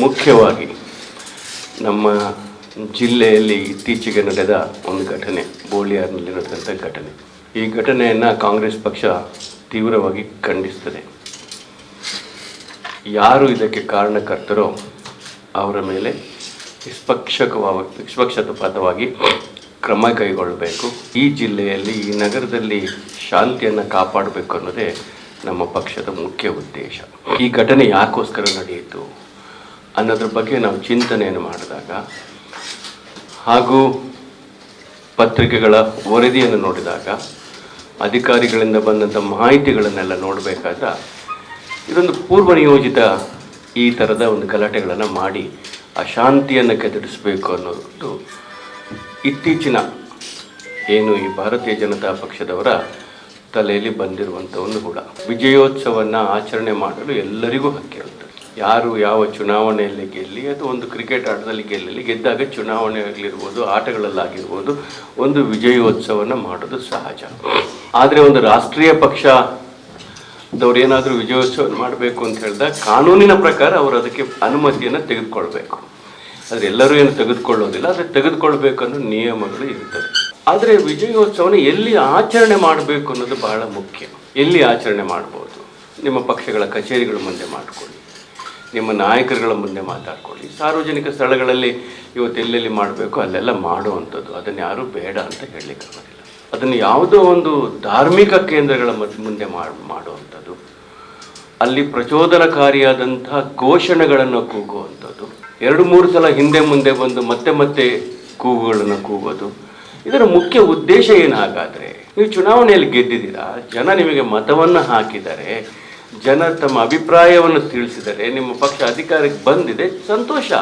ಮುಖ್ಯವಾಗಿ ನಮ್ಮ ಜಿಲ್ಲೆಯಲ್ಲಿ ಇತ್ತೀಚೆಗೆ ನಡೆದ ಒಂದು ಘಟನೆ, ಬೋಳಿಯಾರ್ನಲ್ಲಿ ನಡೆದಂಥ ಘಟನೆ. ಈ ಘಟನೆಯನ್ನು ಕಾಂಗ್ರೆಸ್ ಪಕ್ಷ ತೀವ್ರವಾಗಿ ಖಂಡಿಸ್ತದೆ. ಯಾರು ಇದಕ್ಕೆ ಕಾರಣಕರ್ತರೋ ಅವರ ಮೇಲೆ ನಿಷ್ಪಕ್ಷಕವಾಗಿ, ನಿಷ್ಪಕ್ಷಪಾತವಾಗಿ ಕ್ರಮ ಕೈಗೊಳ್ಳಬೇಕು. ಈ ಜಿಲ್ಲೆಯಲ್ಲಿ, ಈ ನಗರದಲ್ಲಿ ಶಾಂತಿಯನ್ನು ಕಾಪಾಡಬೇಕು ಅನ್ನೋದೇ ನಮ್ಮ ಪಕ್ಷದ ಮುಖ್ಯ ಉದ್ದೇಶ. ಈ ಘಟನೆ ಯಾಕೋಸ್ಕರ ನಡೆಯಿತು? ಅನ್ನೋದ್ರ ಬಗ್ಗೆ ನಾವು ಚಿಂತನೆಯನ್ನು ಮಾಡಿದಾಗ ಹಾಗೂ ಪತ್ರಿಕೆಗಳ ವರದಿಯನ್ನು ನೋಡಿದಾಗ, ಅಧಿಕಾರಿಗಳಿಂದ ಬಂದಂಥ ಮಾಹಿತಿಗಳನ್ನೆಲ್ಲ ನೋಡಬೇಕಾದ ಇದೊಂದು ಪೂರ್ವ ನಿಯೋಜಿತ ಈ ಥರದ ಒಂದು ಗಲಾಟೆಗಳನ್ನು ಮಾಡಿ ಅಶಾಂತಿಯನ್ನು ಕೆದರಿಸಬೇಕು ಅನ್ನೋದು ಇತ್ತೀಚಿನ ಏನು ಈ ಭಾರತೀಯ ಜನತಾ ಪಕ್ಷದವರ ತಲೆಯಲ್ಲಿ ಬಂದಿರುವಂಥ ಒಂದು ಕೂಡ. ವಿಜಯೋತ್ಸವವನ್ನು ಆಚರಣೆ ಮಾಡಲು ಎಲ್ಲರಿಗೂ ಹಕ್ಕಿರುತ್ತದೆ ಯಾರು ಯಾವ ಚುನಾವಣೆಯಲ್ಲಿ ಗೆಲ್ಲಿ, ಅದು ಒಂದು ಕ್ರಿಕೆಟ್ ಆಟದಲ್ಲಿ ಗೆಲ್ಲಲಿ, ಗೆದ್ದಾಗ ಚುನಾವಣೆಯಲ್ಲಿರ್ಬೋದು ಆಟಗಳಲ್ಲಾಗಿರ್ಬೋದು, ಒಂದು ವಿಜಯೋತ್ಸವನ ಮಾಡೋದು ಸಹಜ. ಆದರೆ ಒಂದು ರಾಷ್ಟ್ರೀಯ ಪಕ್ಷ, ದವ್ರು ಏನಾದರೂ ವಿಜಯೋತ್ಸವ ಮಾಡಬೇಕು ಅಂತ ಹೇಳಿದಾಗ ಕಾನೂನಿನ ಪ್ರಕಾರ ಅವರು ಅದಕ್ಕೆ ಅನುಮತಿಯನ್ನು ತೆಗೆದುಕೊಳ್ಬೇಕು. ಆದರೆ ಎಲ್ಲರೂ ಏನು ತೆಗೆದುಕೊಳ್ಳೋದಿಲ್ಲ, ಆದರೆ ತೆಗೆದುಕೊಳ್ಬೇಕನ್ನೋ ನಿಯಮಗಳು ಇರ್ತದೆ. ಆದರೆ ವಿಜಯೋತ್ಸವನ ಎಲ್ಲಿ ಆಚರಣೆ ಮಾಡಬೇಕು ಅನ್ನೋದು ಬಹಳ ಮುಖ್ಯ. ಎಲ್ಲಿ ಆಚರಣೆ ಮಾಡ್ಬೋದು? ನಿಮ್ಮ ಪಕ್ಷಗಳ ಕಚೇರಿಗಳ ಮುಂದೆ ಮಾಡಿಕೊಳ್ಳಿ. ನಿಮ್ಮ ನಾಯಕರುಗಳ ಮುಂದೆ ಮಾತಾಡ್ಕೊಳ್ಳಿ. ಸಾರ್ವಜನಿಕ ಸ್ಥಳಗಳಲ್ಲಿ ಇವತ್ತು ಎಲ್ಲೆಲ್ಲಿ ಮಾಡಬೇಕು, ಅಲ್ಲೆಲ್ಲ ಮಾಡುವಂಥದ್ದು ಅದನ್ನು ಯಾರೂ ಬೇಡ ಅಂತ ಹೇಳಲಿಕ್ಕೆ ಆಗೋದಿಲ್ಲ. ಅದನ್ನು ಯಾವುದೋ ಒಂದು ಧಾರ್ಮಿಕ ಕೇಂದ್ರಗಳ ಮುಂದೆ ಮಾಡಿ, ಮಾಡುವಂಥದ್ದು. ಅಲ್ಲಿ ಪ್ರಚೋದನಕಾರಿಯಾದಂತಹ ಘೋಷಣೆಗಳನ್ನು ಕೂಗುವಂಥದ್ದು. ಎರಡು, ಮೂರು ಸಲ ಹಿಂದೆ ಮುಂದೆ ಬಂದು ಮತ್ತೆ ಮತ್ತೆ ಕೂಗುಗಳನ್ನು ಕೂಗೋದು. ಇದರ ಮುಖ್ಯ ಉದ್ದೇಶ ಏನಾಗಾದರೆ, ನೀವು ಚುನಾವಣೆಯಲ್ಲಿ ಗೆದ್ದಿದ್ದೀರಾ, ಜನ ನಿಮಗೆ ಮತವನ್ನು ಹಾಕಿದ್ದಾರೆ ಜನ ತಮ್ಮ ಅಭಿಪ್ರಾಯವನ್ನು ತಿಳಿಸಿದರೆ, ನಿಮ್ಮ ಪಕ್ಷ ಅಧಿಕಾರಕ್ಕೆ ಬಂದಿದೆ, ಸಂತೋಷ.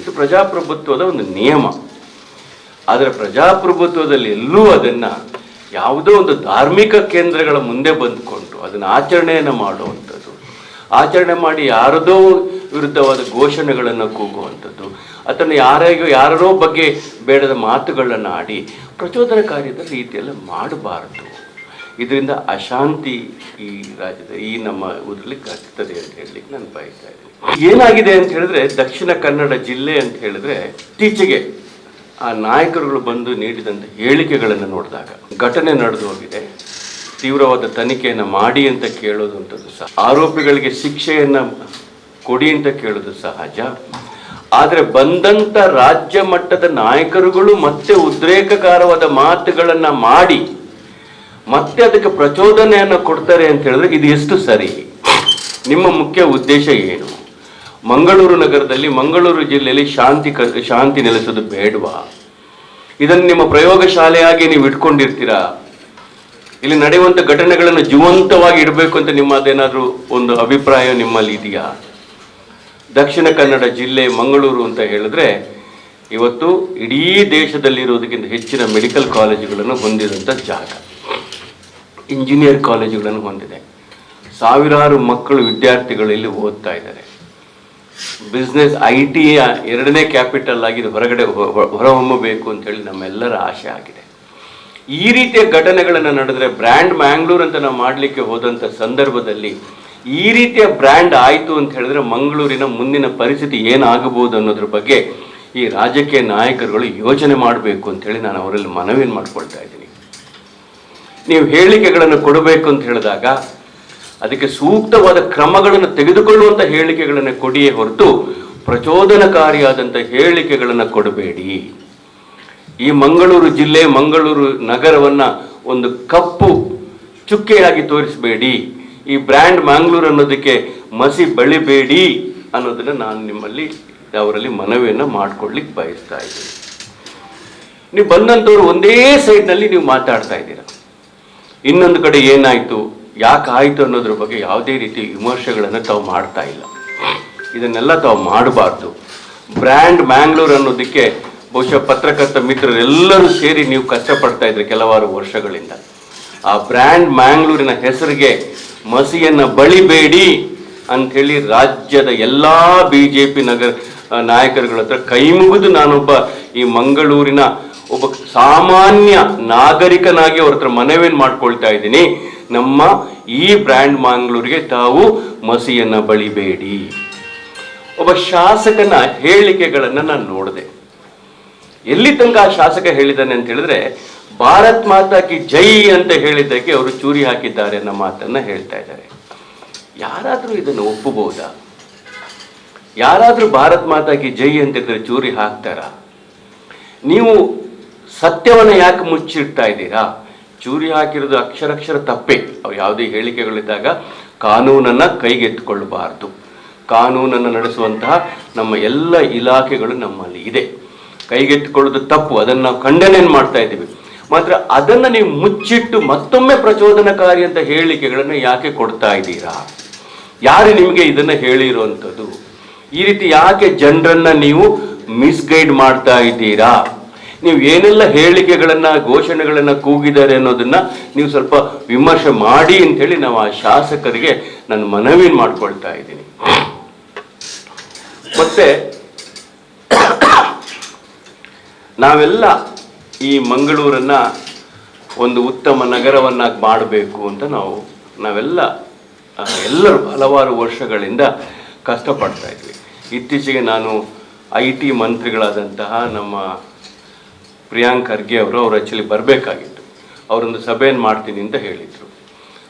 ಇದು ಪ್ರಜಾಪ್ರಭುತ್ವದ ಒಂದು ನಿಯಮ. ಆದರೆ ಪ್ರಜಾಪ್ರಭುತ್ವದಲ್ಲಿ ಎಲ್ಲೂ ಅದನ್ನು ಯಾವುದೋ ಒಂದು ಧಾರ್ಮಿಕ ಕೇಂದ್ರಗಳ ಮುಂದೆ ಬಂದುಕೊಂಡು ಅದನ್ನು ಆಚರಣೆಯನ್ನು ಮಾಡುವಂಥದ್ದು, ಆಚರಣೆ ಮಾಡಿ ಯಾರದೋ ವಿರುದ್ಧವಾದ ಘೋಷಣೆಗಳನ್ನು ಕೂಗುವಂಥದ್ದು ಅದನ್ನು ಯಾರಿಗೂ ಯಾರೋ ಬಗ್ಗೆ ಬೇಡದ ಮಾತುಗಳನ್ನು ಆಡಿ ಪ್ರಚೋದನಕಾರಿಯಾದ ರೀತಿಯಲ್ಲಿ ಮಾಡಬಾರದು. ಇದರಿಂದ ಅಶಾಂತಿ ಈ ರಾಜ್ಯದ, ಈ ನಮ್ಮ ಊರಲ್ಲಿ ಕಟ್ತದೆ ಅಂತ ಹೇಳಲಿಕ್ಕೆ ನಾನು ಬಯಸ್ತಾ ಇದ್ದೀನಿ. ಏನಾಗಿದೆ ಅಂತ ಹೇಳಿದ್ರೆ, ದಕ್ಷಿಣ ಕನ್ನಡ ಜಿಲ್ಲೆ ಅಂತ ಹೇಳಿದ್ರೆ, ಇತ್ತೀಚೆಗೆ ಆ ನಾಯಕರುಗಳು ಬಂದು ನೀಡಿದಂಥ ಹೇಳಿಕೆಗಳನ್ನು ನೋಡಿದಾಗ, ಘಟನೆ ನಡೆದು ಹೋಗಿದೆ. ತೀವ್ರವಾದ ತನಿಖೆಯನ್ನು ಮಾಡಿ ಅಂತ ಕೇಳೋದು ಅಂತದ್ದು ಸಹ, ಆರೋಪಿಗಳಿಗೆ ಶಿಕ್ಷೆಯನ್ನು ಕೊಡಿ ಅಂತ ಕೇಳೋದು ಸಹಜ. ಆದರೆ ಬಂದಂಥ ರಾಜ್ಯ ಮಟ್ಟದ ನಾಯಕರುಗಳು ಮತ್ತೆ ಉದ್ರೇಕಕಾರವಾದ ಮಾತುಗಳನ್ನು ಮಾಡಿ ಮತ್ತೆ ಅದಕ್ಕೆ ಪ್ರಚೋದನೆಯನ್ನು ಕೊಡ್ತಾರೆ ಅಂತ ಹೇಳಿದ್ರೆ ಇದು ಎಷ್ಟು ಸರಿ? ನಿಮ್ಮ ಮುಖ್ಯ ಉದ್ದೇಶ ಏನು? ಮಂಗಳೂರು ನಗರದಲ್ಲಿ ಮಂಗಳೂರು ಜಿಲ್ಲೆಯಲ್ಲಿ ಶಾಂತಿ ಕ, ಶಾಂತಿ ನೆಲೆಸೋದು ಬೇಡವಾ? ಇದನ್ನು ನಿಮ್ಮ ಪ್ರಯೋಗಶಾಲೆಯಾಗಿ ನೀವು ಇಟ್ಕೊಂಡಿರ್ತೀರಾ? ಇಲ್ಲಿ ನಡೆಯುವಂಥ ಘಟನೆಗಳನ್ನು ಜೀವಂತವಾಗಿ ಇಡಬೇಕು ಅಂತ ನಿಮ್ಮದೇನಾದರೂ ಒಂದು ಅಭಿಪ್ರಾಯ ನಿಮ್ಮಲ್ಲಿ ಇದೆಯಾ? ದಕ್ಷಿಣ ಕನ್ನಡ ಜಿಲ್ಲೆ ಮಂಗಳೂರು ಅಂತ ಹೇಳಿದ್ರೆ ಇವತ್ತು ಇಡೀ ದೇಶದಲ್ಲಿರೋದಕ್ಕಿಂತ ಹೆಚ್ಚಿನ ಮೆಡಿಕಲ್ ಕಾಲೇಜುಗಳನ್ನು ಹೊಂದಿದಂಥ ಜಾಗ. ಇಂಜಿನಿಯರ್ ಕಾಲೇಜುಗಳನ್ನು ಹೊಂದಿದೆ. ಸಾವಿರಾರು ಮಕ್ಕಳು ವಿದ್ಯಾರ್ಥಿಗಳು ಇಲ್ಲಿ ಓದ್ತಾ ಇದ್ದಾರೆ. ಬಿಸ್ನೆಸ್ ಐ ಟಿಯ ಎರಡನೇ ಕ್ಯಾಪಿಟಲ್ ಆಗಿ ಹೊರಗಡೆ ಹೊರಹೊಮ್ಮಬೇಕು ಅಂತೇಳಿ ನಮ್ಮೆಲ್ಲರ ಆಶೆ ಆಗಿದೆ. ಈ ರೀತಿಯ ಘಟನೆಗಳನ್ನು ನಡೆದರೆ ಬ್ರ್ಯಾಂಡ್ ಮ್ಯಾಂಗ್ಳೂರ್ ಅಂತ ನಾವು ಮಾಡಲಿಕ್ಕೆ ಹೋದಂಥ ಸಂದರ್ಭದಲ್ಲಿ ಈ ರೀತಿಯ ಬ್ರ್ಯಾಂಡ್ ಆಯಿತು ಅಂತ ಹೇಳಿದ್ರೆ ಮಂಗಳೂರಿನ ಮುಂದಿನ ಪರಿಸ್ಥಿತಿ ಏನಾಗಬಹುದು ಅನ್ನೋದ್ರ ಬಗ್ಗೆ ಈ ರಾಜಕೀಯ ನಾಯಕರುಗಳು ಯೋಚನೆ ಮಾಡಬೇಕು ಅಂತೇಳಿ ನಾನು ಅವರಲ್ಲಿ ಮನವಿಯನ್ನು ಮಾಡ್ಕೊಳ್ತಾ ಇದ್ದೀನಿ. ನೀವು ಹೇಳಿಕೆಗಳನ್ನು ಕೊಡಬೇಕು ಅಂತ ಹೇಳಿದಾಗ ಅದಕ್ಕೆ ಸೂಕ್ತವಾದ ಕ್ರಮಗಳನ್ನು ತೆಗೆದುಕೊಳ್ಳುವಂಥ ಹೇಳಿಕೆಗಳನ್ನು ಕೊಡಿಯೇ ಹೊರತು ಪ್ರಚೋದನಕಾರಿಯಾದಂಥ ಹೇಳಿಕೆಗಳನ್ನು ಕೊಡಬೇಡಿ. ಈ ಮಂಗಳೂರು ಜಿಲ್ಲೆ, ಮಂಗಳೂರು ನಗರವನ್ನ ಒಂದು ಕಪ್ಪು ಚುಕ್ಕೆಯಾಗಿ ತೋರಿಸಬೇಡಿ. ಈ ಬ್ರ್ಯಾಂಡ್ ಮ್ಯಾಂಗ್ಳೂರ್ ಅನ್ನೋದಕ್ಕೆ ಮಸಿ ಬಳಿಬೇಡಿ ಅನ್ನೋದನ್ನ ನಾನು ನಿಮ್ಮಲ್ಲಿ, ಅವರಲ್ಲಿ ಮನವಿಯನ್ನು ಮಾಡ್ಕೊಳ್ಳಿಕ್ಕೆ ಬಯಸ್ತಾ ಇದ್ದೀನಿ. ನೀವು ಬಂದಂಥವ್ರು ಒಂದೇ ಸೈಡ್ನಲ್ಲಿ ನೀವು ಮಾತಾಡ್ತಾ ಇದ್ದೀರಾ? ಇನ್ನೊಂದು ಕಡೆ ಏನಾಯಿತು, ಯಾಕೆ ಆಯಿತು ಅನ್ನೋದ್ರ ಬಗ್ಗೆ ಯಾವುದೇ ರೀತಿ ವಿಮರ್ಶೆಗಳನ್ನು ತಾವು ಮಾಡ್ತಾ ಇಲ್ಲ. ಇದನ್ನೆಲ್ಲ ತಾವು ಮಾಡಬಾರ್ದು. ಬ್ರ್ಯಾಂಡ್ ಮ್ಯಾಂಗ್ಳೂರ್ ಅನ್ನೋದಕ್ಕೆ ಬಹುಶಃ ಪತ್ರಕರ್ತ ಮಿತ್ರರೆಲ್ಲರೂ ಸೇರಿ ನೀವು ಕಷ್ಟಪಡ್ತಾ ಇದ್ರಿ ಕೆಲವಾರು ವರ್ಷಗಳಿಂದ. ಆ ಬ್ರ್ಯಾಂಡ್ ಮ್ಯಾಂಗ್ಳೂರಿನ ಹೆಸರಿಗೆ ಮಸಿಯನ್ನು ಬಳಿಬೇಡಿ ಅಂಥೇಳಿ ರಾಜ್ಯದ ಎಲ್ಲ ಬಿ ಜೆ ಪಿ ನಗರ ನಾಯಕರುಗಳ ಹತ್ರ ಕೈ ಮುಗಿದು ನಾನೊಬ್ಬ ಈ ಮಂಗಳೂರಿನ ಒಬ್ಬ ಸಾಮಾನ್ಯ ನಾಗರಿಕನಾಗಿ ಅವ್ರ ಹತ್ರ ಮನವಿಯನ್ನು ಮಾಡ್ಕೊಳ್ತಾ ಇದ್ದೀನಿ. ನಮ್ಮ ಈ ಬ್ರ್ಯಾಂಡ್ ಮಂಗಳೂರಿಗೆ ತಾವು ಮಸಿಯನ್ನು ಬಳಿಬೇಡಿ. ಒಬ್ಬ ಶಾಸಕನ ಹೇಳಿಕೆಗಳನ್ನು ನಾನು ನೋಡಿದೆ. ಎಲ್ಲಿ ತನಕ ಆ ಶಾಸಕ ಹೇಳಿದ್ದಾನೆ ಅಂತ ಹೇಳಿದ್ರೆ, ಭಾರತ್ ಮಾತಾ ಕಿ ಜೈ ಅಂತ ಹೇಳಿದ್ದಕ್ಕೆ ಅವರು ಚೂರಿ ಹಾಕಿದ್ದಾರೆ ಅನ್ನೋ ಮಾತನ್ನ ಹೇಳ್ತಾ ಇದ್ದಾರೆ. ಯಾರಾದರೂ ಇದನ್ನು ಒಪ್ಪಬಹುದಾ? ಯಾರಾದರೂ ಭಾರತ್ ಮಾತಾ ಕಿ ಜೈ ಹೇಳಿದ್ರೆ ಚೂರಿ ಹಾಕ್ತಾರಾ? ನೀವು ಸತ್ಯವನ್ನು ಯಾಕೆ ಮುಚ್ಚಿಡ್ತಾ ಇದ್ದೀರಾ? ಚೂರಿ ಹಾಕಿರೋದು ಅಕ್ಷರಕ್ಷರ ತಪ್ಪೇ. ಅವು ಯಾವುದೇ ಹೇಳಿಕೆಗಳಿದ್ದಾಗ ಕಾನೂನನ್ನ ಕೈಗೆತ್ತಿಕೊಳ್ಳಬಾರದು. ಕಾನೂನನ್ನು ನಡೆಸುವಂತಹ ನಮ್ಮ ಎಲ್ಲ ಇಲಾಖೆಗಳು ನಮ್ಮಲ್ಲಿ ಇದೆ. ಕೈಗೆತ್ತಿಕೊಳ್ಳೋದು ತಪ್ಪು. ಅದನ್ನು ನಾವು ಖಂಡನೆ ಮಾಡ್ತಾ ಇದ್ದೀವಿ. ಮಾತ್ರ ಅದನ್ನು ನೀವು ಮುಚ್ಚಿಟ್ಟು ಮತ್ತೊಮ್ಮೆ ಪ್ರಚೋದನಕಾರಿ ಅಂತ ಹೇಳಿಕೆಗಳನ್ನು ಯಾಕೆ ಕೊಡ್ತಾ ಇದ್ದೀರಾ? ಯಾರು ನಿಮಗೆ ಇದನ್ನು ಹೇಳಿರುವಂಥದ್ದು ಈ ರೀತಿ ಯಾಕೆ ಜನರನ್ನು ನೀವು ಮಿಸ್ಗೈಡ್ ಮಾಡ್ತಾ ಇದ್ದೀರಾ? ನೀವು ಏನೆಲ್ಲ ಹೇಳಿಕೆಗಳನ್ನ, ಘೋಷಣೆಗಳನ್ನ ಕೂಗಿದ್ದಾರೆ ಅನ್ನೋದನ್ನ ನೀವು ಸ್ವಲ್ಪ ವಿಮರ್ಶೆ ಮಾಡಿ ಅಂತೇಳಿ ನಾವು ಆ ಶಾಸಕರಿಗೆ ನನ್ನ ಮನವಿ ಮಾಡ್ಕೊಳ್ತಾ ಇದ್ದೀನಿ. ಮತ್ತೆ ನಾವೆಲ್ಲ ಈ ಮಂಗಳೂರನ್ನ ಒಂದು ಉತ್ತಮ ನಗರವನ್ನಾಗಿ ಮಾಡಬೇಕು ಅಂತ ನಾವು, ನಾವೆಲ್ಲ ಎಲ್ಲರೂ ಹಲವಾರು ವರ್ಷಗಳಿಂದ ಕಷ್ಟಪಡ್ತಾ ಇದ್ವಿ. ಇತ್ತೀಚೆಗೆ ನಾನು ಐ ಟಿ ಮಂತ್ರಿಗಳಾದಂತಹ ನಮ್ಮ ಪ್ರಿಯಾಂಕ್ ಖರ್ಗೆ ಅವರು ಅವರು ಆ್ಯಕ್ಚುಲಿ ಬರಬೇಕಾಗಿತ್ತು. ಅವರೊಂದು ಸಭೆಯನ್ನು ಮಾಡ್ತೀನಿ ಅಂತ ಹೇಳಿದರು.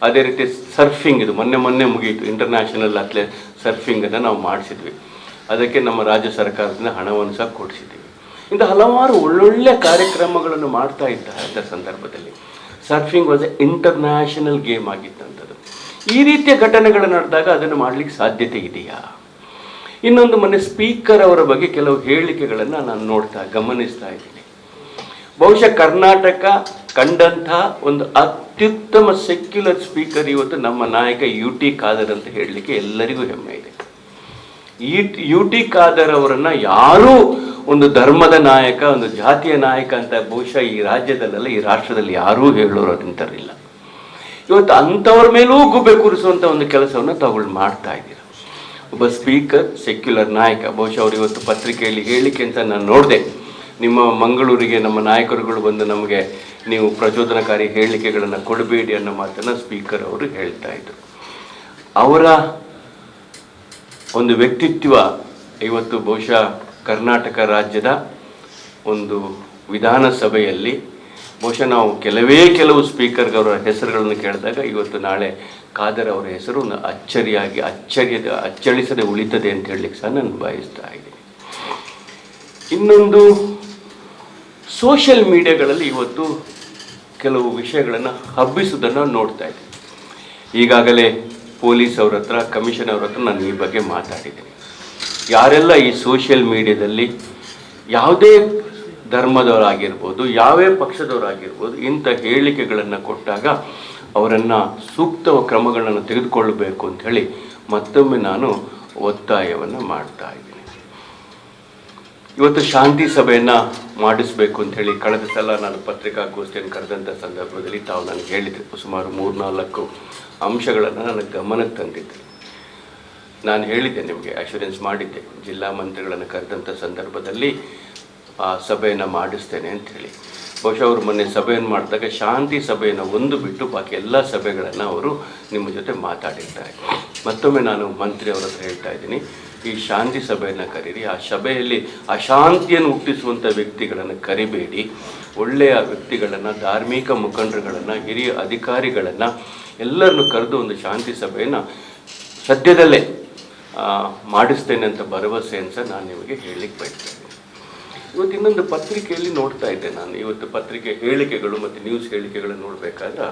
ಅದೇ ರೀತಿ ಸರ್ಫಿಂಗ್ ಇದು, ಮೊನ್ನೆ ಮೊನ್ನೆ ಮುಗಿಯಿತು ಇಂಟರ್ನ್ಯಾಷನಲ್ ಅತ್ಲೆ ಸರ್ಫಿಂಗನ್ನು ನಾವು ಮಾಡಿಸಿದ್ವಿ. ಅದಕ್ಕೆ ನಮ್ಮ ರಾಜ್ಯ ಸರ್ಕಾರದಿಂದ ಹಣವನ್ನು ಸಹ ಕೊಡಿಸಿದ್ದೀವಿ ಇಂಥ ಹಲವಾರು ಒಳ್ಳೊಳ್ಳೆ ಕಾರ್ಯಕ್ರಮಗಳನ್ನು ಮಾಡ್ತಾ ಇದ್ದ ಸಂದರ್ಭದಲ್ಲಿ surfing was a international game ಆಗಿತ್ತಂಥದ್ದು ಈ ರೀತಿಯ ಘಟನೆಗಳು ನಡೆದಾಗ ಅದನ್ನು ಮಾಡಲಿಕ್ಕೆ ಸಾಧ್ಯತೆ ಇದೆಯಾ? ಇನ್ನೊಂದು ಮೊನ್ನೆ ಸ್ಪೀಕರ್ ಅವರ ಬಗ್ಗೆ ಕೆಲವು ಹೇಳಿಕೆಗಳನ್ನು ನಾನು ನೋಡ್ತಾ ಗಮನಿಸ್ತಾ ಇದ್ದೀನಿ. ಬಹುಶಃ ಕರ್ನಾಟಕ ಕಂಡಂತಹ ಒಂದು ಅತ್ಯುತ್ತಮ ಸೆಕ್ಯುಲರ್ ಸ್ಪೀಕರ್ ಇವತ್ತು ನಮ್ಮ ನಾಯಕ ಯು ಟಿ ಖಾದರ್ ಅಂತ ಹೇಳಲಿಕ್ಕೆ ಎಲ್ಲರಿಗೂ ಹೆಮ್ಮೆ ಇದೆ. ಈ ಯು ಟಿ ಖಾದರ್ ಅವರನ್ನು ಯಾರೂ ಒಂದು ಧರ್ಮದ ನಾಯಕ, ಒಂದು ಜಾತಿಯ ನಾಯಕ ಅಂತ ಬಹುಶಃ ಈ ರಾಜ್ಯದಲ್ಲೆಲ್ಲ, ಈ ರಾಷ್ಟ್ರದಲ್ಲಿ ಯಾರೂ ಹೇಳೋರು ನಿಂತರಿಲ್ಲ ಇವತ್ತು ಅಂಥವ್ರ ಮೇಲೂ ಗುಬ್ಬೆ ಕೂರಿಸುವಂಥ ಒಂದು ಕೆಲಸವನ್ನು ತಗೊಂಡು ಮಾಡ್ತಾ ಇದ್ದೀರ. ಒಬ್ಬ ಸ್ಪೀಕರ್ ಸೆಕ್ಯುಲರ್ ನಾಯಕ, ಬಹುಶಃ ಅವರು ಇವತ್ತು ಪತ್ರಿಕೆಯಲ್ಲಿ ಹೇಳಲಿಕ್ಕೆ ಅಂತ ನಾನು ನೋಡಿದೆ. ನಿಮ್ಮ ಮಂಗಳೂರಿಗೆ ನಮ್ಮ ನಾಯಕರುಗಳು ಬಂದು ನಮಗೆ ನೀವು ಪ್ರಚೋದನಕಾರಿ ಹೇಳಿಕೆಗಳನ್ನು ಕೊಡಬೇಡಿ ಅನ್ನೋ ಮಾತನ್ನು ಸ್ಪೀಕರ್ ಅವರು ಹೇಳ್ತಾ ಇದ್ರು. ಅವರ ಒಂದು ವ್ಯಕ್ತಿತ್ವ ಇವತ್ತು ಬಹುಶಃ ಕರ್ನಾಟಕ ರಾಜ್ಯದ ಒಂದು ವಿಧಾನಸಭೆಯಲ್ಲಿ ಬಹುಶಃ ನಾವು ಕೆಲವೇ ಕೆಲವು ಸ್ಪೀಕರ್ಗವರ ಹೆಸರುಗಳನ್ನು ಕೇಳಿದಾಗ ಇವತ್ತು ನಾಳೆ ಖಾದರ್ ಅವರ ಹೆಸರು ಅಚ್ಚರಿಯಾಗಿ ಅಚ್ಚರಿಯದ ಅಚ್ಚಳಿಸದೆ ಉಳಿತದೆ ಅಂತ ಹೇಳಲಿಕ್ಕೆ ಸಹ ನಾನು ಬಯಸ್ತಾ ಇದ್ದೀನಿ. ಇನ್ನೊಂದು ಸೋಷಿಯಲ್ ಮೀಡಿಯಾಗಳಲ್ಲಿ ಇವತ್ತು ಕೆಲವು ವಿಷಯಗಳನ್ನು ಹಬ್ಬಿಸುವುದನ್ನು ನೋಡ್ತಾ ಇದ್ದೀನಿ. ಈಗಾಗಲೇ ಪೊಲೀಸ್ ಅವ್ರ ಹತ್ರ, ಕಮಿಷನ್ ಅವ್ರ ಹತ್ರ ನಾನು ಈ ಬಗ್ಗೆ ಮಾತಾಡಿದ್ದೀನಿ. ಯಾರೆಲ್ಲ ಈ ಸೋಷಿಯಲ್ ಮೀಡಿಯಾದಲ್ಲಿ ಯಾವುದೇ ಧರ್ಮದವರಾಗಿರ್ಬೋದು ಯಾವೇ ಪಕ್ಷದವರಾಗಿರ್ಬೋದು, ಇಂಥ ಹೇಳಿಕೆಗಳನ್ನು ಕೊಟ್ಟಾಗ ಅವರನ್ನು ಸೂಕ್ತ ಕ್ರಮಗಳನ್ನು ತೆಗೆದುಕೊಳ್ಳಬೇಕು ಅಂಥೇಳಿ ಮತ್ತೊಮ್ಮೆ ನಾನು ಒತ್ತಾಯವನ್ನು ಮಾಡ್ತಾ ಇದ್ದೀನಿ. ಇವತ್ತು ಶಾಂತಿ ಸಭೆಯನ್ನು ಮಾಡಿಸಬೇಕು ಅಂತ ಹೇಳಿ ಕಳೆದ ಸಲ ನಾನು ಪತ್ರಿಕಾಗೋಷ್ಠಿಯನ್ನು ಕರೆದಂಥ ಸಂದರ್ಭದಲ್ಲಿ ತಾವು ನನಗೆ ಹೇಳಿದ್ರು. ಸುಮಾರು ಮೂರ್ನಾಲ್ಕು ಅಂಶಗಳನ್ನು ನನ್ನ ಗಮನಕ್ಕೆ ತಂದಿದ್ದೆ ನಾನು ಹೇಳಿದ್ದೆ ನಿಮಗೆ ಅಶ್ಯೂರೆನ್ಸ್ ಮಾಡಿದ್ದೆ. ಜಿಲ್ಲಾ ಮಂತ್ರಿಗಳನ್ನು ಕರೆದಂಥ ಸಂದರ್ಭದಲ್ಲಿ ಆ ಸಭೆಯನ್ನು ಮಾಡಿಸ್ತೇನೆ ಅಂತ ಹೇಳಿ. ಬಹುಶಃ ಅವರು ಮೊನ್ನೆ ಸಭೆಯನ್ನು ಮಾಡಿದಾಗ ಶಾಂತಿ ಸಭೆಯನ್ನು ಒಂದು ಬಿಟ್ಟು ಬಾಕಿ ಎಲ್ಲ ಸಭೆಗಳನ್ನು ಅವರು ನಿಮ್ಮ ಜೊತೆ ಮಾತಾಡಿರ್ತಾರೆ ಮತ್ತೊಮ್ಮೆ ನಾನು ಮಂತ್ರಿ ಅವರ ಹತ್ರ ಹೇಳ್ತಾ ಇದ್ದೀನಿ. ಈ ಶಾಂತಿ ಸಭೆಯನ್ನು ಕರೀರಿ. ಆ ಸಭೆಯಲ್ಲಿ ಅಶಾಂತಿಯನ್ನು ಹುಟ್ಟಿಸುವಂಥ ವ್ಯಕ್ತಿಗಳನ್ನು ಕರಿಬೇಡಿ. ಒಳ್ಳೆಯ ವ್ಯಕ್ತಿಗಳನ್ನು, ಧಾರ್ಮಿಕ ಮುಖಂಡರುಗಳನ್ನು, ಹಿರಿಯ ಅಧಿಕಾರಿಗಳನ್ನು ಎಲ್ಲರನ್ನು ಕರೆದು ಒಂದು ಶಾಂತಿ ಸಭೆಯನ್ನು ಸದ್ಯದಲ್ಲೇ ಮಾಡಿಸ್ತೇನೆ ಅಂತ ಭರವಸೆಯನ್ನು ಸಹ ನಾನು ನಿಮಗೆ ಹೇಳಲಿಕ್ಕೆ ಬಯಸ್ತೇನೆ. ಇವತ್ತು ಇನ್ನೊಂದು ಪತ್ರಿಕೆಯಲ್ಲಿ ನೋಡ್ತಾ ಇದ್ದೆ ನಾನು. ಇವತ್ತು ಪತ್ರಿಕೆ ಹೇಳಿಕೆಗಳು ಮತ್ತು ನ್ಯೂಸ್ ಹೇಳಿಕೆಗಳನ್ನು ನೋಡಬೇಕಾದ್ರೆ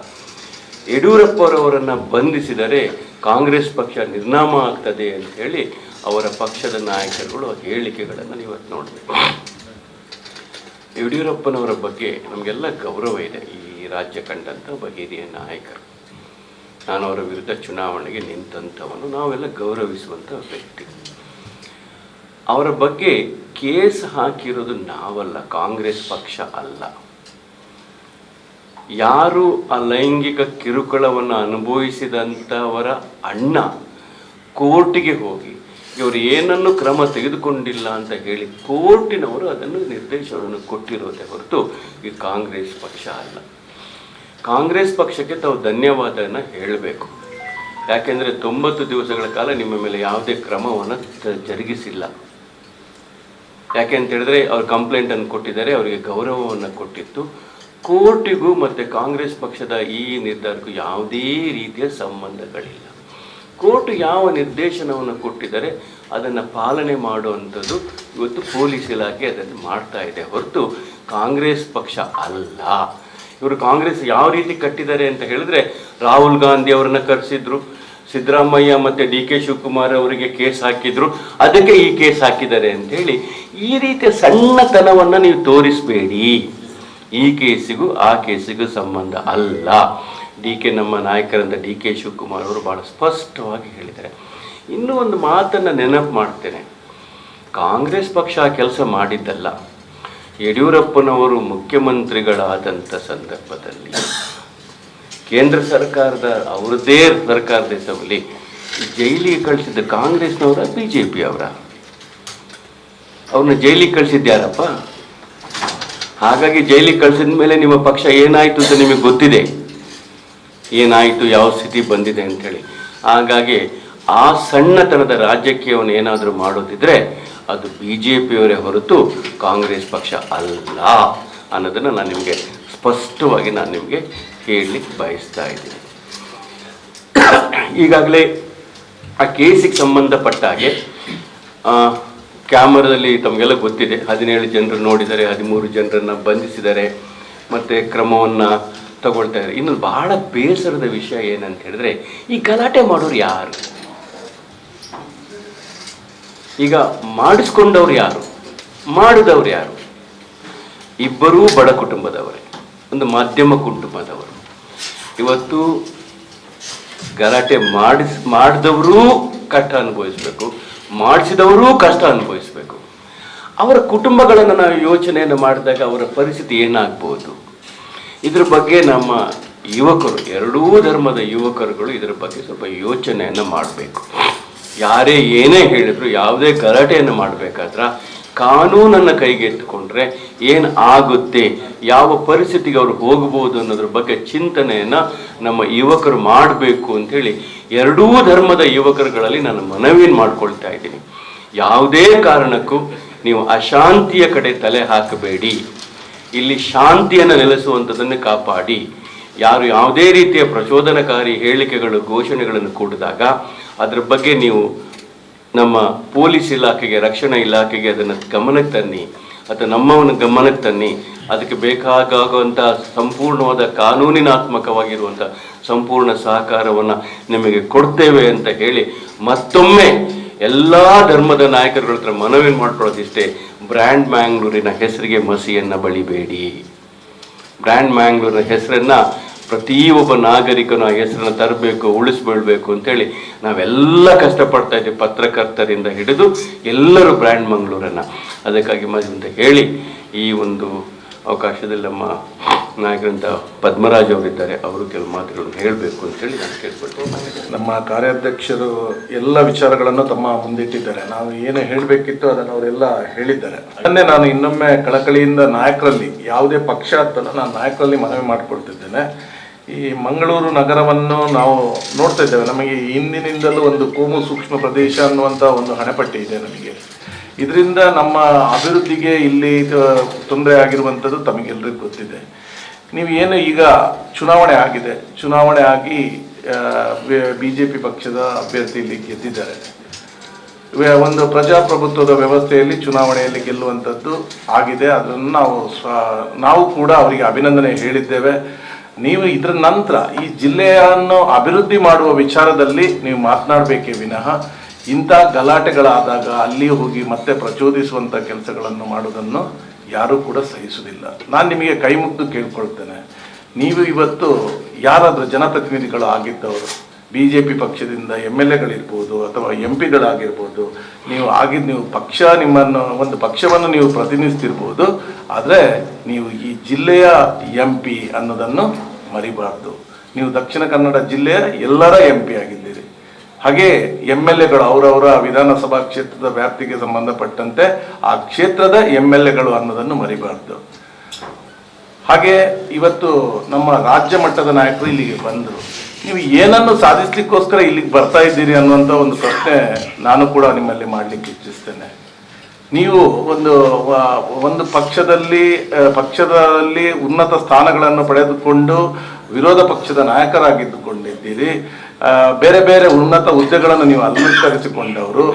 ಯಡಿಯೂರಪ್ಪರವರನ್ನು ಬಂಧಿಸಿದರೆ ಕಾಂಗ್ರೆಸ್ ಪಕ್ಷ ನಿರ್ನಾಮ ಆಗ್ತದೆ ಅಂತ ಹೇಳಿ ಅವರ ಪಕ್ಷದ ನಾಯಕರುಗಳು ಹೇಳಿಕೆಗಳನ್ನು ಇವತ್ತು ನೋಡಬೇಕು. ಯಡಿಯೂರಪ್ಪನವರ ಬಗ್ಗೆ ನಮಗೆಲ್ಲ ಗೌರವ ಇದೆ. ಈ ರಾಜ್ಯ ಕಂಡಂಥ ಒಬ್ಬ ಹಿರಿಯ ನಾಯಕರು. ನಾನು ಅವರ ವಿರುದ್ಧ ಚುನಾವಣೆಗೆ ನಿಂತಂಥವನು. ನಾವೆಲ್ಲ ಗೌರವಿಸುವಂಥ ವ್ಯಕ್ತಿ. ಅವರ ಬಗ್ಗೆ ಕೇಸ್ ಹಾಕಿರೋದು ನಾವಲ್ಲ, ಕಾಂಗ್ರೆಸ್ ಪಕ್ಷ ಅಲ್ಲ. ಯಾರು ಆ ಲೈಂಗಿಕ ಕಿರುಕುಳವನ್ನು ಅನುಭವಿಸಿದಂಥವರ ಅಣ್ಣ ಕೋರ್ಟಿಗೆ ಹೋಗಿ ಇವರು ಏನನ್ನು ಕ್ರಮ ತೆಗೆದುಕೊಂಡಿಲ್ಲ ಅಂತ ಹೇಳಿ ಕೋರ್ಟಿನವರು ಅದನ್ನು ನಿರ್ದೇಶನವನ್ನು ಕೊಟ್ಟಿರೋದೇ ಹೊರತು ಈ ಕಾಂಗ್ರೆಸ್ ಪಕ್ಷ ಅಲ್ಲ. ಕಾಂಗ್ರೆಸ್ ಪಕ್ಷಕ್ಕೆ ತಾವು ಧನ್ಯವಾದನ ಹೇಳಬೇಕು. ಯಾಕೆಂದರೆ ತೊಂಬತ್ತು ದಿವಸಗಳ ಕಾಲ ನಿಮ್ಮ ಮೇಲೆ ಯಾವುದೇ ಕ್ರಮವನ್ನು ಜರುಗಿಸಿಲ್ಲ. ಯಾಕೆ ಅಂತ ಹೇಳಿದ್ರೆ ಅವ್ರು ಕಂಪ್ಲೇಂಟನ್ನು ಕೊಟ್ಟಿದ್ದಾರೆ, ಅವರಿಗೆ ಗೌರವವನ್ನು ಕೊಟ್ಟಿತ್ತು. ಕೋರ್ಟಿಗೂ ಮತ್ತು ಕಾಂಗ್ರೆಸ್ ಪಕ್ಷದ ಈ ನಿರ್ಧಾರಕ್ಕೂ ಯಾವುದೇ ರೀತಿಯ ಸಂಬಂಧಗಳಿಲ್ಲ. ಕೋರ್ಟ್ ಯಾವ ನಿರ್ದೇಶನವನ್ನು ಕೊಟ್ಟಿದ್ದಾರೆ ಅದನ್ನು ಪಾಲನೆ ಮಾಡುವಂಥದ್ದು ಇವತ್ತು ಪೊಲೀಸ್ ಇಲಾಖೆ ಅದನ್ನು ಮಾಡ್ತಾ ಇದೆ ಹೊರತು ಕಾಂಗ್ರೆಸ್ ಪಕ್ಷ ಅಲ್ಲ. ಇವರು ಕಾಂಗ್ರೆಸ್ ಯಾವ ರೀತಿ ಕಟ್ಟಿದ್ದಾರೆ ಅಂತ ಹೇಳಿದ್ರೆ ರಾಹುಲ್ ಗಾಂಧಿ ಅವರನ್ನ ಕರೆಸಿದ್ರು, ಸಿದ್ದರಾಮಯ್ಯ ಮತ್ತು ಡಿ ಕೆ ಶಿವಕುಮಾರ್ ಅವರಿಗೆ ಕೇಸ್ ಹಾಕಿದ್ರು, ಅದಕ್ಕೆ ಈ ಕೇಸ್ ಹಾಕಿದ್ದಾರೆ ಹೇಳಿ ಈ ರೀತಿಯ ಸಣ್ಣತನವನ್ನು ನೀವು ತೋರಿಸಬೇಡಿ. ಈ ಕೇಸಿಗೂ ಆ ಕೇಸಿಗೂ ಸಂಬಂಧ ಅಲ್ಲ. ಡಿ ಕೆ ನಮ್ಮ ನಾಯಕರಂತ ಡಿ ಕೆ ಶಿವಕುಮಾರ್ ಅವರು ಭಾಳ ಸ್ಪಷ್ಟವಾಗಿ ಹೇಳಿದ್ದಾರೆ. ಇನ್ನೂ ಒಂದು ಮಾತನ್ನು ನೆನಪು ಮಾಡ್ತೇನೆ. ಕಾಂಗ್ರೆಸ್ ಪಕ್ಷ ಆ ಕೆಲಸ ಮಾಡಿದ್ದಲ್ಲ. ಯಡಿಯೂರಪ್ಪನವರು ಮುಖ್ಯಮಂತ್ರಿಗಳಾದಂಥ ಸಂದರ್ಭದಲ್ಲಿ ಕೇಂದ್ರ ಸರ್ಕಾರದ ಅವರದೇ ಸರ್ಕಾರದ ಹೆಸರಲ್ಲಿ ಜೈಲಿಗೆ ಕಳಿಸಿದ್ದ ಕಾಂಗ್ರೆಸ್ನವರ ಬಿ ಜೆ ಪಿ ಅವರ. ಅವ್ರನ್ನ ಜೈಲಿಗೆ ಕಳಿಸಿದ್ಯಾರಪ್ಪ ಹಾಗಾಗಿ ಜೈಲಿಗೆ ಕಳಿಸಿದ ಮೇಲೆ ನಿಮ್ಮ ಪಕ್ಷ ಏನಾಯಿತು ಅಂತ ನಿಮಗೆ ಗೊತ್ತಿದೆ. ಏನಾಯಿತು, ಯಾವ ಸ್ಥಿತಿ ಬಂದಿದೆ ಅಂಥೇಳಿ ಹಾಗಾಗಿ ಆ ಸಣ್ಣತನದ ಅವನು ಏನಾದರೂ ಮಾಡೋದಿದ್ರೆ ಅದು ಬಿ ಜೆ ಪಿಯವರೇ ಹೊರತು ಕಾಂಗ್ರೆಸ್ ಪಕ್ಷ ಅಲ್ಲ ಅನ್ನೋದನ್ನು ನಾನು ನಿಮಗೆ ಸ್ಪಷ್ಟವಾಗಿ ನಾನು ನಿಮಗೆ ಹೇಳಲಿಕ್ಕೆ ಬಯಸ್ತಾ ಇದ್ದೀನಿ. ಈಗಾಗಲೇ ಆ ಕೇಸಿಗೆ ಸಂಬಂಧಪಟ್ಟ ಹಾಗೆ ಕ್ಯಾಮರಾದಲ್ಲಿ ತಮಗೆಲ್ಲ ಗೊತ್ತಿದೆ. ಹದಿನೇಳು ಜನರು ನೋಡಿದ್ದಾರೆ ಹದಿಮೂರು ಜನರನ್ನು ಬಂಧಿಸಿದ್ದಾರೆ ಮತ್ತು ಕ್ರಮವನ್ನು ತಗೊಳ್ತಾ ಇದ್ದಾರೆ. ಇನ್ನು ಬಹಳ ಬೇಸರದ ವಿಷಯ ಏನಂತ ಹೇಳಿದ್ರೆ, ಈ ಗಲಾಟೆ ಮಾಡೋರು ಯಾರು? ಈಗ ಮಾಡಿಸ್ಕೊಂಡವ್ರು ಯಾರು? ಮಾಡಿದವ್ರು ಯಾರು? ಇಬ್ಬರೂ ಬಡ ಕುಟುಂಬದವರೇ, ಒಂದು ಮಾಧ್ಯಮ ಕುಟುಂಬದವರು. ಇವತ್ತು ಗಲಾಟೆ ಮಾಡಿಸ್, ಮಾಡಿದವರೂ ಕಷ್ಟ ಅನುಭವಿಸ್ಬೇಕು, ಮಾಡಿಸಿದವರೂ ಕಷ್ಟ ಅನುಭವಿಸ್ಬೇಕು. ಅವರ ಕುಟುಂಬಗಳನ್ನು ನಾವು ಯೋಚನೆಯನ್ನು ಮಾಡಿದಾಗ ಅವರ ಪರಿಸ್ಥಿತಿ ಏನಾಗ್ಬೋದು? ಇದ್ರ ಬಗ್ಗೆ ನಮ್ಮ ಯುವಕರು, ಎರಡೂ ಧರ್ಮದ ಯುವಕರುಗಳು ಇದರ ಬಗ್ಗೆ ಸ್ವಲ್ಪ ಯೋಚನೆಯನ್ನು ಮಾಡಬೇಕು. ಯಾರೇ ಏನೇ ಹೇಳಿದ್ರು, ಯಾವುದೇ ಗಲಾಟೆಯನ್ನು ಮಾಡಬೇಕಾದ್ರೆ ಕಾನೂನನ್ನು ಕೈಗೆ ಎತ್ತುಕೊಂಡ್ರೆ ಏನು ಆಗುತ್ತೆ, ಯಾವ ಪರಿಸ್ಥಿತಿಗೆ ಅವರು ಹೋಗಬಹುದು ಅನ್ನೋದ್ರ ಬಗ್ಗೆ ಚಿಂತನೆಯನ್ನು ನಮ್ಮ ಯುವಕರು ಮಾಡಬೇಕು ಅಂಥೇಳಿ ಎರಡೂ ಧರ್ಮದ ಯುವಕರುಗಳಲ್ಲಿ ನಾನು ಮನವಿಯನ್ನು ಮಾಡ್ಕೊಳ್ತಾ ಇದ್ದೀನಿ. ಯಾವುದೇ ಕಾರಣಕ್ಕೂ ನೀವು ಅಶಾಂತಿಯ ಕಡೆ ತಲೆ ಹಾಕಬೇಡಿ. ಇಲ್ಲಿ ಶಾಂತಿಯನ್ನು ನೆಲೆಸುವಂಥದ್ದನ್ನು ಕಾಪಾಡಿ, ಯಾರು ಯಾವುದೇ ರೀತಿಯ ಪ್ರಚೋದನಕಾರಿ ಹೇಳಿಕೆಗಳು, ಘೋಷಣೆಗಳನ್ನು ಕೂಡಿದಾಗ ಅದರ ಬಗ್ಗೆ ನೀವು ನಮ್ಮ ಪೊಲೀಸ್ ಇಲಾಖೆಗೆ, ರಕ್ಷಣಾ ಇಲಾಖೆಗೆ ಅದನ್ನು ಗಮನಕ್ಕೆ ತನ್ನಿ, ಅಥವಾ ನಮ್ಮವನ್ನು ಗಮನಕ್ಕೆ ತನ್ನಿ, ಅದಕ್ಕೆ ಬೇಕಾಗುವಂಥ ಸಂಪೂರ್ಣವಾದ ಕಾನೂನಿನಾತ್ಮಕವಾಗಿರುವಂಥ ಸಂಪೂರ್ಣ ಸಹಕಾರವನ್ನು ನಿಮಗೆ ಕೊಡ್ತೇವೆ ಅಂತ ಹೇಳಿ ಮತ್ತೊಮ್ಮೆ ಎಲ್ಲ ಧರ್ಮದ ನಾಯಕರುಗಳ ಹತ್ರ ಮನವಿ ಮಾಡ್ಕೊಳ್ಳೋದಿಷ್ಟೇ ಬ್ರ್ಯಾಂಡ್ ಮ್ಯಾಂಗ್ಳೂರಿನ ಹೆಸರಿಗೆ ಮಸಿಯನ್ನು ಬಳಿಬೇಡಿ. ಬ್ರ್ಯಾಂಡ್ ಮ್ಯಾಂಗ್ಳೂರಿನ ಹೆಸರನ್ನು ಪ್ರತಿಯೊಬ್ಬ ನಾಗರಿಕನು ಆ ಹೆಸರನ್ನು ತರಬೇಕು ಉಳಿಸ್ಬಿಡ್ಬೇಕು ಅಂತೇಳಿ ನಾವೆಲ್ಲ ಕಷ್ಟಪಡ್ತಾ ಇದ್ದೀವಿ ಪತ್ರಕರ್ತರಿಂದ ಹಿಡಿದು ಎಲ್ಲರೂ ಬ್ರ್ಯಾಂಡ್ ಮಂಗಳೂರನ್ನು ಅದಕ್ಕಾಗಿ ಅಂತ ಹೇಳಿ ಈ ಒಂದು ಅವಕಾಶದಲ್ಲಿ ನಮ್ಮ ನಾಯಕರಂತ ಪದ್ಮರಾಜ್ ಅವರಿದ್ದಾರೆ, ಅವರು ಕೆಲವು ಮಾತುಗಳನ್ನು ಹೇಳಬೇಕು ಅಂತೇಳಿ ನಾನು ಕೇಳ್ಕೊಳ್ತೇನೆ. ನಮ್ಮ ಕಾರ್ಯಾಧ್ಯಕ್ಷರು ಎಲ್ಲ ವಿಚಾರಗಳನ್ನು ತಮ್ಮ ಮುಂದಿಟ್ಟಿದ್ದಾರೆ. ನಾವು ಏನು ಹೇಳಬೇಕಿತ್ತು ಅದನ್ನು ಅವರೆಲ್ಲ ಹೇಳಿದ್ದಾರೆ. ಅದನ್ನೇ ನಾನು ಇನ್ನೊಮ್ಮೆ ಕಳಕಳಿಯಿಂದ ನಾಯಕರಲ್ಲಿ, ಯಾವುದೇ ಪಕ್ಷ ಅಂತಲ್ಲ ನಾನು ನಾಯಕರಲ್ಲಿ ಮನವಿ ಮಾಡಿಕೊಡ್ತಿದ್ದೇನೆ. ಈ ಮಂಗಳೂರು ನಗರವನ್ನು ನಾವು ನೋಡ್ತಾ ಇದ್ದೇವೆ. ನಮಗೆ ಹಿಂದಿನಿಂದಲೂ ಒಂದು ಕೋಮು ಸೂಕ್ಷ್ಮ ಪ್ರದೇಶ ಅನ್ನುವಂಥ ಒಂದು ಹಣೆಪಟ್ಟಿ ಇದೆ ನಮಗೆ. ಇದರಿಂದ ನಮ್ಮ ಅಭಿವೃದ್ಧಿಗೆ ಇಲ್ಲಿ ತೊಂದರೆ ಆಗಿರುವಂಥದ್ದು ತಮಗೆಲ್ಲರಿಗೂ ಗೊತ್ತಿದೆ. ನೀವು ಏನು ಈಗ ಚುನಾವಣೆ ಆಗಿದೆ, ಚುನಾವಣೆ ಆಗಿ ಬಿ ಜೆ ಪಿ ಪಕ್ಷದ ಅಭ್ಯರ್ಥಿ ಇಲ್ಲಿ ಗೆದ್ದಿದ್ದಾರೆ. ಒಂದು ಪ್ರಜಾಪ್ರಭುತ್ವದ ವ್ಯವಸ್ಥೆಯಲ್ಲಿ ಚುನಾವಣೆಯಲ್ಲಿ ಗೆಲ್ಲುವಂಥದ್ದು ಆಗಿದೆ. ಅದನ್ನು ನಾವು ಸ್ವ, ನಾವು ಕೂಡ ಅವರಿಗೆ ಅಭಿನಂದನೆ ಹೇಳಿದ್ದೇವೆ. ನೀವು ಇದರ ನಂತರ ಈ ಜಿಲ್ಲೆಯನ್ನು ಅಭಿವೃದ್ಧಿ ಮಾಡುವ ವಿಚಾರದಲ್ಲಿ ನೀವು ಮಾತನಾಡಬೇಕೇ ವಿನಃ. ಇಂಥ ಗಲಾಟೆಗಳಾದಾಗ ಅಲ್ಲಿ ಹೋಗಿ ಮತ್ತೆ ಪ್ರಚೋದಿಸುವಂಥ ಕೆಲಸಗಳನ್ನು ಮಾಡುವುದನ್ನು ಯಾರೂ ಕೂಡ ಸಹಿಸುವುದಿಲ್ಲ. ನಾನು ನಿಮಗೆ ಕೈ ಮುಗ್ದು ಕೇಳ್ಕೊಳ್ತೇನೆ. ನೀವು ಇವತ್ತು ಯಾರಾದರೂ ಜನಪ್ರತಿನಿಧಿಗಳು ಆಗಿದ್ದವರು ಬಿ ಜೆ ಪಿ ಪಕ್ಷದಿಂದ ಎಂ ಎಲ್ ಎಗಳಿರ್ಬೋದು ಅಥವಾ ಎಂ ಪಿಗಳಾಗಿರ್ಬೋದು ನೀವು ಆಗಿದ್ದು ನೀವು ಪಕ್ಷ ನಿಮ್ಮನ್ನು, ಒಂದು ಪಕ್ಷವನ್ನು ನೀವು ಪ್ರತಿನಿಧಿಸ್ತಿರ್ಬೋದು, ಆದರೆ ನೀವು ಈ ಜಿಲ್ಲೆಯ ಎಂ ಪಿ ಅನ್ನೋದನ್ನು ಮರಿಬಾರ್ದು. ನೀವು ದಕ್ಷಿಣ ಕನ್ನಡ ಜಿಲ್ಲೆಯ ಎಲ್ಲರ ಎಂ ಪಿ ಆಗಿದ್ದೀರಿ. ಹಾಗೆ ಎಂ ಎಲ್ ಎಗಳು ಅವರವರ ವಿಧಾನಸಭಾ ಕ್ಷೇತ್ರದ ವ್ಯಾಪ್ತಿಗೆ ಸಂಬಂಧಪಟ್ಟಂತೆ ಆ ಕ್ಷೇತ್ರದ ಎಂ ಎಲ್ ಎಗಳು ಅನ್ನೋದನ್ನು ಮರಿಬಾರ್ದು. ಹಾಗೆ ಇವತ್ತು ನಮ್ಮ ರಾಜ್ಯ ಮಟ್ಟದ ನಾಯಕರು ಇಲ್ಲಿಗೆ ಬಂದರು. ನೀವು ಏನನ್ನು ಸಾಧಿಸ್ಲಿಕ್ಕೋಸ್ಕರ ಇಲ್ಲಿಗೆ ಬರ್ತಾ ಇದ್ದೀರಿ ಅನ್ನುವಂಥ ಒಂದು ಪ್ರಶ್ನೆ ನಾನು ಕೂಡ ನಿಮ್ಮಲ್ಲಿ ಮಾಡಲಿಕ್ಕೆ ಇಚ್ಛಿಸ್ತೇನೆ. ನೀವು ಒಂದು ಒಂದು ಪಕ್ಷದಲ್ಲಿ ಪಕ್ಷದಲ್ಲಿ ಉನ್ನತ ಸ್ಥಾನಗಳನ್ನು ಪಡೆದುಕೊಂಡು ವಿರೋಧ ಪಕ್ಷದ ನಾಯಕರಾಗಿದ್ದುಕೊಂಡಿದ್ದೀರಿ. ಬೇರೆ ಬೇರೆ ಉನ್ನತ ಹುದ್ದೆಗಳನ್ನು ನೀವು ಅಲಂಕರಿಸಿಕೊಂಡವರು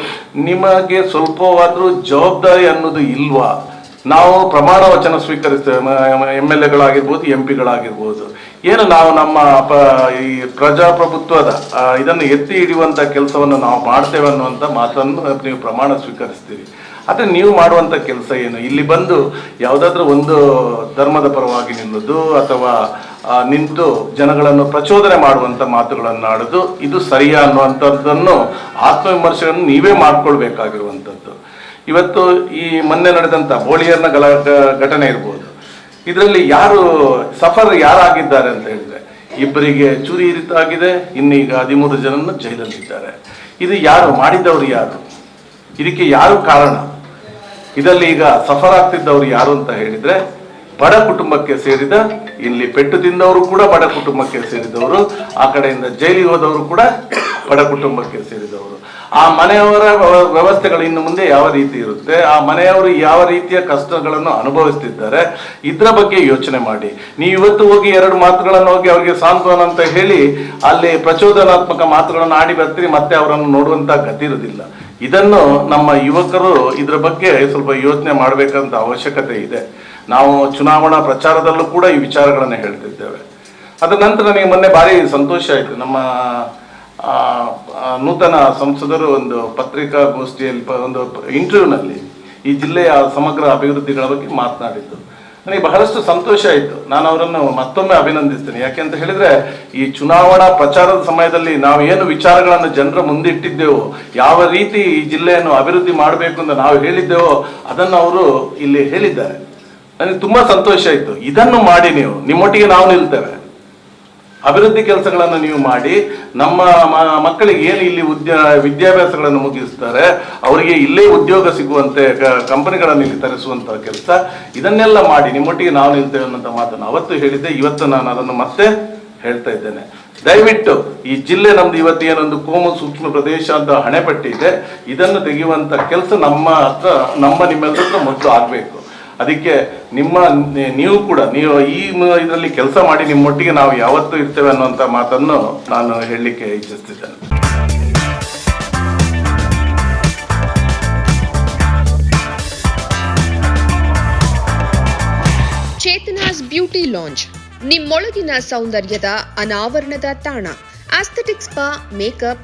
ನಿಮಗೆ ಸ್ವಲ್ಪವಾದರೂ ಜವಾಬ್ದಾರಿ ಅನ್ನೋದು ಇಲ್ವಾ? ನಾವು ಪ್ರಮಾಣ ವಚನ ಸ್ವೀಕರಿಸ್ತೇವೆ ಎಂ ಎಲ್ ಎಗಳಾಗಿರ್ಬೋದು ಎಂ ಪಿಗಳಾಗಿರ್ಬೋದು ಏನು ನಾವು ನಮ್ಮ ಪ, ಈ ಪ್ರಜಾಪ್ರಭುತ್ವದ ಇದನ್ನು ಎತ್ತಿ ಹಿಡಿಯುವಂಥ ಕೆಲಸವನ್ನು ನಾವು ಮಾಡ್ತೇವೆ ಅನ್ನುವಂಥ ಮಾತನ್ನು ನೀವು ಪ್ರಮಾಣ ಸ್ವೀಕರಿಸ್ತೀವಿ ಆದರೆ ನೀವು ಮಾಡುವಂಥ ಕೆಲಸ ಏನು? ಇಲ್ಲಿ ಬಂದು ಯಾವುದಾದ್ರೂ ಒಂದು ಧರ್ಮದ ಪರವಾಗಿ ನಿಲ್ಲೋದು ಅಥವಾ ನಿಂತು ಜನಗಳನ್ನು ಪ್ರಚೋದನೆ ಮಾಡುವಂಥ ಮಾತುಗಳನ್ನು ಆಡೋದು ಇದು ಸರಿಯಾ ಅನ್ನುವಂಥದ್ದನ್ನು ಆತ್ಮವಿಮರ್ಶೆಯನ್ನು ನೀವೇ ಮಾಡ್ಕೊಳ್ಬೇಕಾಗಿರುವಂಥದ್ದು. ಇವತ್ತು ಈ ಮೊನ್ನೆ ನಡೆದಂಥ ಬೋಳಿಯರ್ನ ಗಲ ಘಟನೆ ಇರ್ಬೋದು. ಇದರಲ್ಲಿ ಯಾರು, ಸಫರ್ ಯಾರಾಗಿದ್ದಾರೆ ಅಂತ ಹೇಳಿದ್ರೆ, ಇಬ್ಬರಿಗೆ ಚೂರಿ ಇರಿತಾಗಿದೆ, ಇನ್ನೀಗ ಹದಿಮೂರು ಜನನ ಜೈಲಲ್ಲಿದ್ದಾರೆ. ಇದು ಯಾರು ಮಾಡಿದವರು ಯಾರು? ಇದಕ್ಕೆ ಯಾರು ಕಾರಣ? ಇದರಲ್ಲಿ ಈಗ ಸಫರ್ ಆಗ್ತಿದ್ದವರು ಯಾರು ಅಂತ ಹೇಳಿದ್ರೆ, ಬಡ ಕುಟುಂಬಕ್ಕೆ ಸೇರಿದ ಇಲ್ಲಿ ಪೆಟ್ಟು ತಿಂದವರು ಕೂಡ ಬಡ ಕುಟುಂಬಕ್ಕೆ ಸೇರಿದವರು, ಆ ಕಡೆಯಿಂದ ಜೈಲಿಗೆ ಹೋದವರು ಕೂಡ ಬಡ ಕುಟುಂಬಕ್ಕೆ ಸೇರಿದವರು. ಆ ಮನೆಯವರ ವ್ಯವ- ವ್ಯವಸ್ಥೆಗಳು ಇನ್ನು ಮುಂದೆ ಯಾವ ರೀತಿ ಇರುತ್ತೆ? ಆ ಮನೆಯವರು ಯಾವ ರೀತಿಯ ಕಷ್ಟಗಳನ್ನು ಅನುಭವಿಸ್ತಿದ್ದಾರೆ? ಇದ್ರ ಬಗ್ಗೆ ಯೋಚನೆ ಮಾಡಿ. ನೀವು ಇವತ್ತು ಹೋಗಿ ಎರಡು ಮಾತುಗಳನ್ನು ಹೋಗಿ ಅವರಿಗೆ ಸಾಂತ್ವನ ಅಂತ ಹೇಳಿ, ಅಲ್ಲಿ ಪ್ರಚೋದನಾತ್ಮಕ ಮಾತುಗಳನ್ನು ಆಡಿ ಬರ್ತೀರಿ, ಮತ್ತೆ ಅವರನ್ನು ನೋಡುವಂತ ಗತಿ ಇರುವುದಿಲ್ಲ. ಇದನ್ನು ನಮ್ಮ ಯುವಕರು ಇದ್ರ ಬಗ್ಗೆ ಸ್ವಲ್ಪ ಯೋಚನೆ ಮಾಡಬೇಕಂತ ಅವಶ್ಯಕತೆ ಇದೆ. ನಾವು ಚುನಾವಣಾ ಪ್ರಚಾರದಲ್ಲೂ ಕೂಡ ಈ ವಿಚಾರಗಳನ್ನು ಹೇಳ್ತಿದ್ದೇವೆ. ಅದರ ನಂತರ ನನಗೆ ಮೊನ್ನೆ ಭಾರಿ ಸಂತೋಷ ಆಯಿತು. ನಮ್ಮ ನೂತನ ಸಂಸದರು ಒಂದು ಪತ್ರಿಕಾಗೋಷ್ಠಿಯಲ್ಲಿ ಒಂದು ಇಂಟರ್ವ್ಯೂನಲ್ಲಿ ಈ ಜಿಲ್ಲೆಯ ಸಮಗ್ರ ಅಭಿವೃದ್ಧಿಗಳ ಬಗ್ಗೆ ಮಾತನಾಡಿದ್ದು. ನನಗೆ ಬಹಳಷ್ಟು ಸಂತೋಷ ಆಯಿತು. ನಾನು ಅವರನ್ನು ಮತ್ತೊಮ್ಮೆ ಅಭಿನಂದಿಸ್ತೇನೆ. ಯಾಕೆಂತ ಹೇಳಿದ್ರೆ, ಈ ಚುನಾವಣಾ ಪ್ರಚಾರದ ಸಮಯದಲ್ಲಿ ನಾವು ಏನು ವಿಚಾರಗಳನ್ನು ಜನರ ಮುಂದಿಟ್ಟಿದ್ದೆವೋ, ಯಾವ ರೀತಿ ಈ ಜಿಲ್ಲೆಯನ್ನು ಅಭಿವೃದ್ಧಿ ಮಾಡಬೇಕು ಅಂತ ನಾವು ಹೇಳಿದ್ದೆವೋ, ಅದನ್ನು ಅವರು ಇಲ್ಲಿ ಹೇಳಿದ್ದಾರೆ. ನನಗೆ ತುಂಬಾ ಸಂತೋಷ ಆಯ್ತು. ಇದನ್ನು ಮಾಡಿ ನೀವು. ನಿಮ್ಮೊಟ್ಟಿಗೆ ನಾವು ನಿಲ್ತೇವೆ. ಅಭಿವೃದ್ಧಿ ಕೆಲಸಗಳನ್ನು ನೀವು ಮಾಡಿ, ನಮ್ಮ ಮಕ್ಕಳಿಗೆ ಏನು ಇಲ್ಲಿ ಉದ್ಯ, ವಿದ್ಯಾಭ್ಯಾಸಗಳನ್ನು ಮುಗಿಸ್ತಾರೆ, ಅವರಿಗೆ ಇಲ್ಲೇ ಉದ್ಯೋಗ ಸಿಗುವಂತೆ ಕಂಪನಿಗಳನ್ನು ಇಲ್ಲಿ ತರಿಸುವಂತಹ ಕೆಲಸ, ಇದನ್ನೆಲ್ಲ ಮಾಡಿ ನಿಮ್ಮೊಟ್ಟಿಗೆ ನಾವು ನಿಲ್ತೇವೆ ಅನ್ನೋಂಥ ಮಾತನ್ನು ಅವತ್ತು ಹೇಳಿದ್ದೆ. ಇವತ್ತು ನಾನು ಅದನ್ನು ಮತ್ತೆ ಹೇಳ್ತಾ ಇದ್ದೇನೆ. ದಯವಿಟ್ಟು ಈ ಜಿಲ್ಲೆ ನಮ್ದು ಇವತ್ತು ಏನೊಂದು ಕೋಮು ಸೂಕ್ಷ್ಮ ಪ್ರದೇಶ ಅಂತ ಹಣೆಪಟ್ಟಿ ಇದೆ. ಇದನ್ನು ತೆಗೆಯುವಂತ ಕೆಲಸ ನಮ್ಮ ಹತ್ರ, ನಮ್ಮ ನಿಮ್ಮೆಲ್ಲರ ಮೊದಲು ಆಗಬೇಕು. ಅದಕ್ಕೆ ನಿಮ್ಮ ನೀವು ಕೂಡ, ನೀವು ಈ ಇದರಲ್ಲಿ ಕೆಲಸ ಮಾಡಿ ನಿಮ್ಮೊಟ್ಟಿಗೆ ನಾವು ಯಾವತ್ತೂ ಇರ್ತೇವೆ ಅನ್ನುವಂಥ ಮಾತನ್ನು ನಾನು ಹೇಳಲಿಕ್ಕೆ ಇಚ್ಛಿಸ್ತಿದ್ದೇನೆ. ಚೇತನಾಸ್ ಬ್ಯೂಟಿ ಲಾಂಚ್ ನಿಮ್ಮೊಳಗಿನ ಸೌಂದರ್ಯದ ಅನಾವರಣದ ತಾಣ. Aesthetic spa makeup